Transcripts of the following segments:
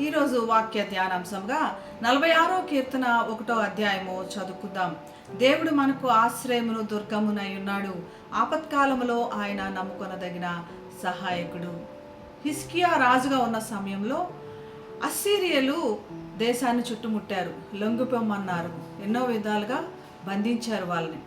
ఈరోజు వాక్య ధ్యానాంశంగా నలభై ఆరో కీర్తన ఒకటో అధ్యాయము చదువుకుందాం. దేవుడు మనకు ఆశ్రయమును దుర్గమునై ఉన్నాడు. ఆపత్కాలములో ఆయన నమ్ముకొనదగిన సహాయకుడు. హిస్కియా రాజుగా ఉన్న సమయంలో అస్సీరియలు దేశాన్ని చుట్టుముట్టారు లొంగిపోమన్నారు. ఎన్నో విధాలుగా బంధించారు వాళ్ళని.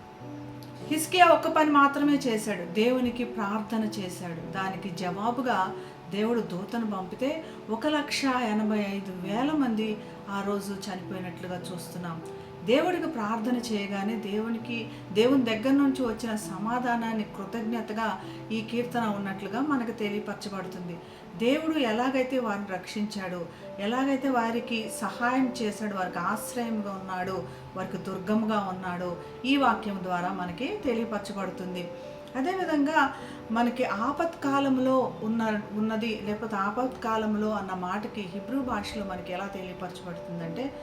హిస్కియా ఒక్క పని మాత్రమే చేశాడు. దేవునికి ప్రార్థన చేశాడు. దానికి జవాబుగా దేవుడు దూతను పంపితే ఒక లక్ష ఎనభై ఐదు వేల మంది ఆ రోజు చనిపోయినట్లుగా చూస్తున్నాం. దేవుడికి ప్రార్థన చేయగానే దేవునికి దేవుని దగ్గర నుంచి వచ్చిన సమాధానాన్ని కృతజ్ఞతగా ఈ కీర్తన ఉన్నట్లుగా మనకు తెలియపరచబడుతుంది. దేవుడు ఎలాగైతే వారిని రక్షించాడు ఎలాగైతే వారికి సహాయం చేశాడు వారికి ఆశ్రయంగా ఉన్నాడు వారికి దుర్గముగా ఉన్నాడు ఈ వాక్యం ద్వారా మనకి తెలియపరచబడుతుంది. అదేవిధంగా మనకి ఆపత్కాలంలో ఉన్న ఉన్నది లేకపోతే ఆపత్కాలంలో అన్న మాటకి హిబ్రూ భాషలో మనకి ఎలా తెలియపరచబడుతుందంటే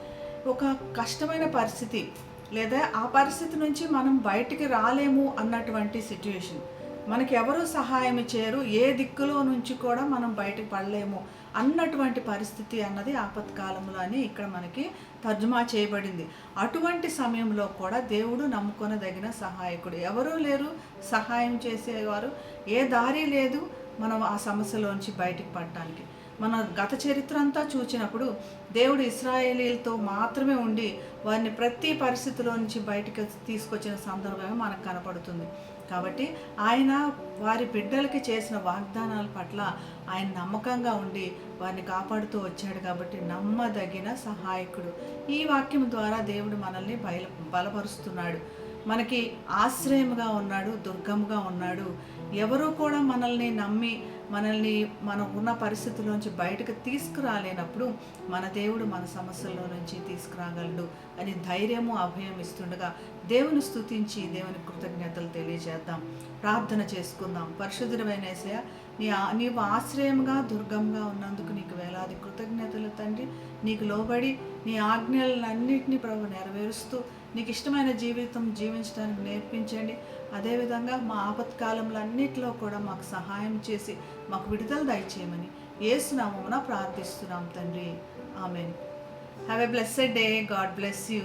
ఒక కష్టమైన పరిస్థితి లేదా ఆ పరిస్థితి నుంచి మనం బయటికి రాలేము అన్నటువంటి సిచ్యువేషన్ మనకి ఎవరు సహాయం చేయరు ఏ దిక్కులో నుంచి కూడా మనం బయటకు పడలేము అన్నటువంటి పరిస్థితి అన్నది ఆపత్కాలంలో అని ఇక్కడ మనకి తర్జుమా చేయబడింది. అటువంటి సమయంలో కూడా దేవుడు నమ్ముకొనదగిన సహాయకుడు. ఎవరూ లేరు సహాయం చేసేవారు. ఏ దారి లేదు మనం ఆ సమస్యలోంచి బయటికి పడటానికి. మన గత చరిత్ర అంతా చూచినప్పుడు దేవుడు ఇస్రాయేలీలతో మాత్రమే ఉండి వారిని ప్రతి పరిస్థితిలో నుంచి బయటికి తీసుకొచ్చిన సందర్భమే మనకు కనపడుతుంది. కాబట్టి ఆయన వారి బిడ్డలకి చేసిన వాగ్దానాల పట్ల ఆయన నమ్మకంగా ఉండి వారిని కాపాడుతూ వచ్చాడు కాబట్టి నమ్మదగిన సహాయకుడు. ఈ వాక్యం ద్వారా దేవుడు మనల్ని బయలు బలపరుస్తున్నాడు. మనకి ఆశ్రయముగా ఉన్నాడు దుర్గముగా ఉన్నాడు. ఎవరూ కూడా మనల్ని నమ్మి మనల్ని మనం ఉన్న పరిస్థితుల్లోంచి బయటకు తీసుకురాలేనప్పుడు మన దేవుడు మన సమస్యల్లో నుంచి తీసుకురాగలడు అని ధైర్యము అభయం ఇస్తుండగా దేవుని స్థుతించి దేవుని కృతజ్ఞతలు తెలియజేద్దాం. ప్రార్థన చేసుకుందాం. పరిశుద్ధుడమైన నీ నీవు ఆశ్రయంగా దుర్గంగా ఉన్నందుకు వేలాది కృతజ్ఞతలు తండ్రి. నీకు లోబడి నీ ఆజ్ఞలన్నింటినీ ప్రభు నెరవేరుస్తూ నీకు ఇష్టమైన జీవితం జీవించడానికి నేర్పించండి. అదేవిధంగా మా ఆపత్కాలంలో అన్నిటిలో కూడా మాకు సహాయం చేసి మాకు విడుదల దయచేయమని ఏసునామమున ప్రార్థిస్తున్నాం తండ్రి. Amen. Have a blessed day God bless you